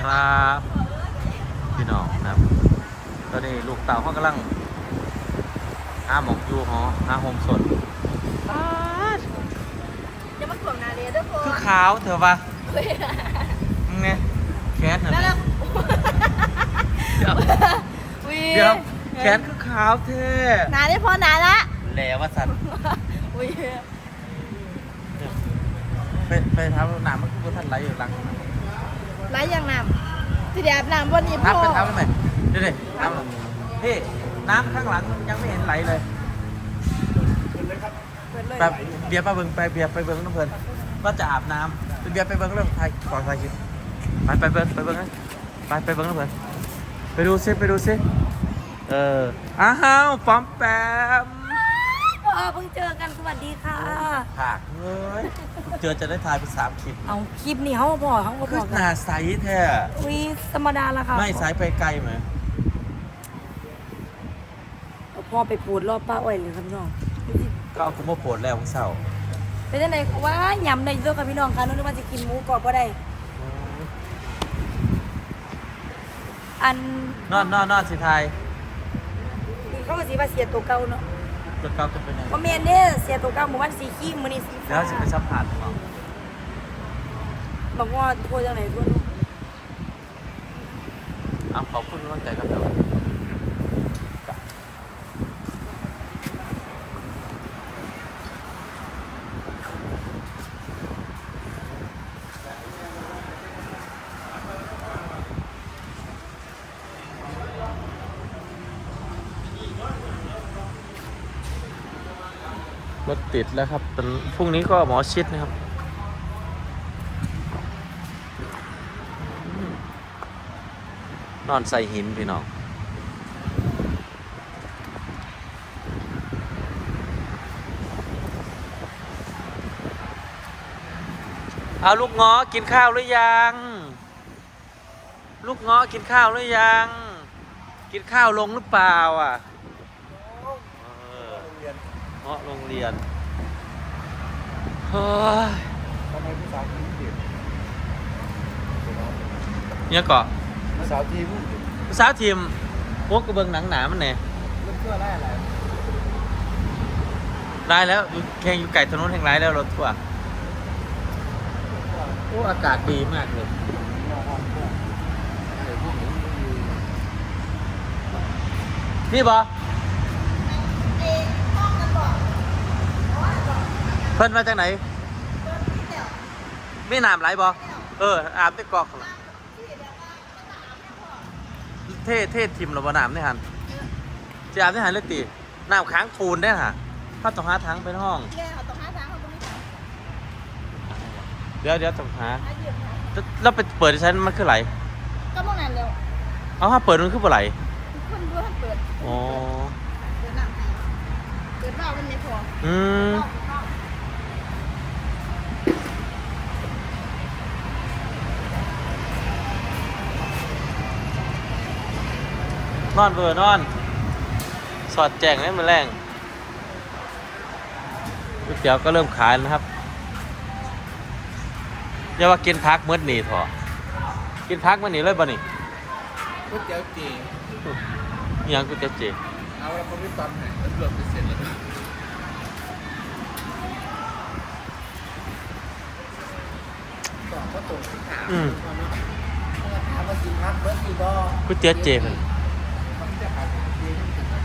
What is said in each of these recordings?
ครับพี่น้องนะครับ ตอนนี้ลูกเต่าเขากำลังหาหมอกอยู่หอหาโฮมสดอย่ามาถ่วงนาเรียด้วยพวกคือขาวเถอะปะมึงไงแขนเห็นไหมแล้วแล้วเดี๋ยววิเดี๋ยวแขนคือขาวเท่นาได้พอนาละแล้วว่าสันวิไปไปทำน้ำมันคือว่าท่านไหลอยู่หลัง ไรอย่างน้ำที่เดียบน้ำวันนี้พ่น้ำอไปทำได้ไหมเดี๋ยวดิน้ำพี่น้ำข้างหลังยังไม่เห็นไหลเลย เปิดเลยแบบเบียร์ไปเบิ้งไปเบียร์ไปเบิ้งน้ำเพลินว่าจะอาบน้ำไปเบียร์ไปเบิ้งเรื่องไทยก่อนไทยคิดไปไปเบิ้งไปเบิ้งนะไปไปเบิ้งน้ำเพลินไปดูซิไปดูซิเอออ้าวปอมแปมพ่ อเพิ่งเจอกันสวัสดีค่ะผากเฮ้ยเจอจะได้ทายไปสามคลิปเอาคลิปนี้เขามาบอกเขามาคืบออกหน้าใสแท้วิธรรมดาละค่ะไม่ใสไปไกลไหมเอาพ่อไปปูดรอบป้าอ้อยเลยครับพี่น้องก็เอากูมาโผล่แล้วของเศร้าเป็นยังไงว่ายำในตัวกับพี่น้องค่ะนึกว่าจะกินหมูกรอบก็ได้ อันนอนนอนนอนสิไทยเขาก็สีว่าเสียตัวเก่าเนาะ จนเก้าจะเป็นยังไงว่าเมนเนี่ยเสียตัวเก่าหมู่บ้านสีขี้มือนี่สีแล้ฟ้าวจะไปสัมผัสมั้งบอกว่าทั่วจังไหนทั่วโลกเอาขอบคุณกำลังใจครับเดี๋ยว รถติดแล้วครับพรุ่งนี้ก็หมอชิดนะครับนอนใส่หินพี่น้องเอาลูกง้อกินข้าวหรือยัง ลูกง้อกินข้าวหรือยัง กินข้าวลงหรือเปล่าอะ เงาะโรงเรียนเฮ้ยทำไมผู้สาวทีมเปลี่ยนเนี่ยเกาะผู้สาวทีมเปลี่ยนภาษาวทีมพวกกระเบิงหนังหนามันเนี่ยเรื่องเชื่อได้อะไรได้แล้วแข่งอยู่ไก่ถนนแห่งไรแล้วรถทั่วร์โอ้อากาศดีมากเลยนี่บอ พิ่นมาจากไหนไม่น้ำไหลบอเอออาบได้กอกเหรอเท่เท่ทิมหรือบ่น้ำได้หันจะอาบได้หันเลยตีน้ำค้างปูนได้ห่ะถ้าต้องหาถังเป็นห้องแม่เขาต้องหาทางเขาต้องมีเดี๋ยวเดี๋ยวต้องหาหาเหยียบหาแล้วไปเปิดดิฉันมันคือไหลก็มองนั่นแล้วเอาถ้าเปิดมันคือบ่ไหลคนดูให้เปิดอ๋อเปิดน้ำให้เปิดเบ้ามันไม่พออืม อนเบอร์นอน สอดแจงได้มาแรงก๋วยเตี๋ยวก็เริ่มขายแล้วนะครับอย่าว่ากินพักเมื่อนี่เถอะกินพักเมื่อนี่เลยบ่นี่ก๋วยเตี๋ยวจีอิหยังกูจะเจเอาแล้วเขาไม่ตอนไหนแล้วรวมเป็นเสร็จแล้วต่อก็ตรงที่ถามอืมถามว่ากินพักเบิร์ดกี่บ่ก๋วยเตี๋ยวเจมันมันจะขายดีที่สุด ร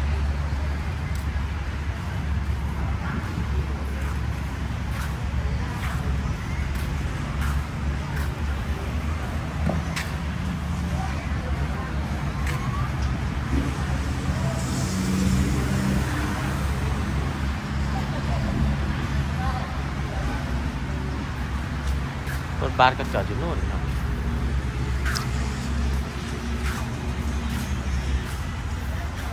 ถบัสก็จอดอยู่นู่นครับ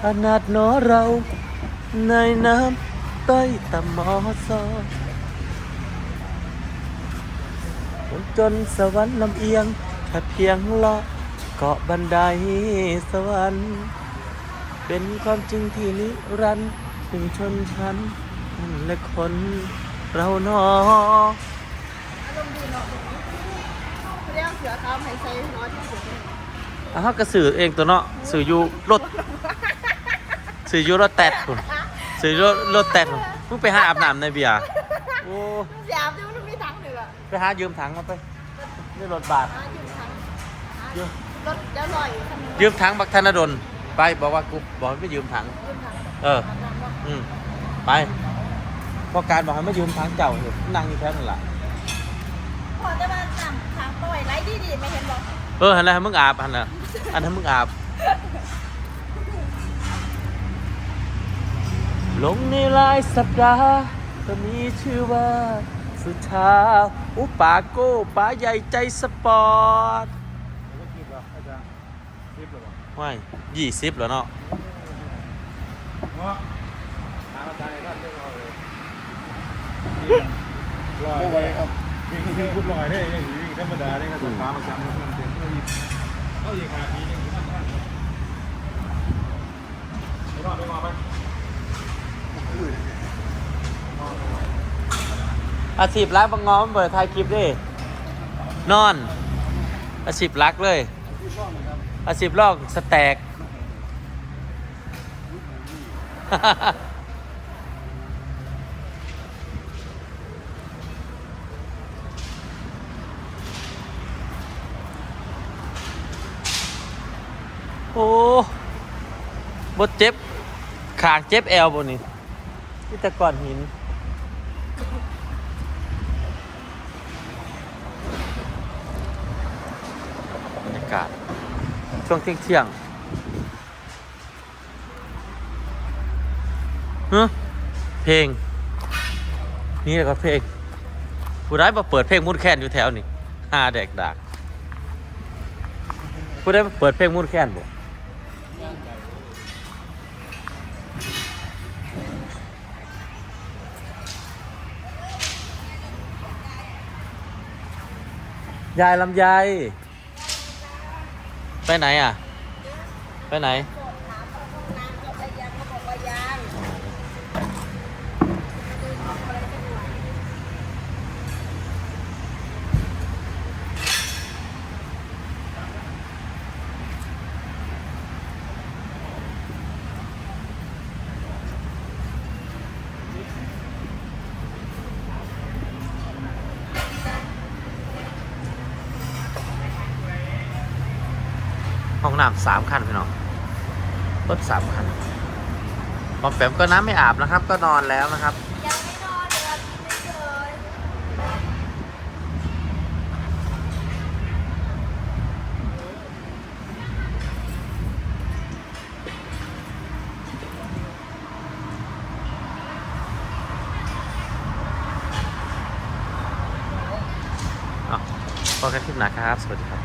ขนาดหนอเราในน้ำใต้ตะมอซอคนจนสวรรค์ลำเอียงแค่เพียงเลาะเกาะบันไดสวรรค์เป็นความจริงที่นิรันดร์ถึงชนชั้นคนและคนเราหนอ อารมณ์ดีเนาะเรียก สือเขาให้ใส่น้อยที่สุดอ้าวก็สื่อเองตัวเนาะสื่ออยู่รถสื่ออยู่รถแตดพุ่นสื่ออยู่รถแตดพุ่นมึงไปหาอาบน้ำในเบียร์โอ้เสียบที่มันมีถังหนึ่งอะไปหายืมถังมาไปนี่รถบาทหายืมถังหายืมรถเดี๋ยวลอยคันหนึ่งยืมถังบักธนดลไปบอกว่ากูบอกให้ไม่ยืมถังยืมถังเอออืมไปเพราะการบอกให้ไม่ยืมถังเจ้าอยู่นั่งอยู่แค่นั้นแหละพอจะมา จำถังปล่อยไรดีดีไม่เห็นบอกเออหันนะให้มึงอาบหันนะอันนั้นมึงอาบลงในลายสัปดาห์ก็มีชื่อว่า สุชาอุปาโก้ป๋าใหญ่ใจสปอร์ตว้ายยี่สิบแล้วเนาะไม่ไหวครับ วิ่งวิ่งคุณลอยได้ยังวิ่งธรรมดาได้ก็ต้องตามมาซ้ำมันเต็มก็อีกก็อีกหาทีนึงไมันมันไม่รอดไม่รอดไปอาชีพรักบางงอมเปิดถ่ายคลิปดิ นอน อาชีพรักเลย อาชีพลอกสแต็ก โอ้บดเจ็บขางเจ็บแอลบนนี่ที่ต่ก่อนหิน บรรยากาศ ช่วงเที่ยงเที่ยงฮะเพลง นี่แหละก็เพลง ผู้ร้ายมาเปิดเพลงมุดแค้นอยู่แถวนี้ฮาแดกดากผู้ได้มาเปิดเพลงมุดแค้นบ่ ยายลำไยไปไหนอะ ไปไหน ห้องน้ำสามคันพี่น้องรถสามคันปอมแปมก็น้ำไม่อาบนะครับ ก็นอนแล้วนะครับยังไม่นอนเลยกินเฉยอะพอกันคลิปหนาครับ สวัสดีครับ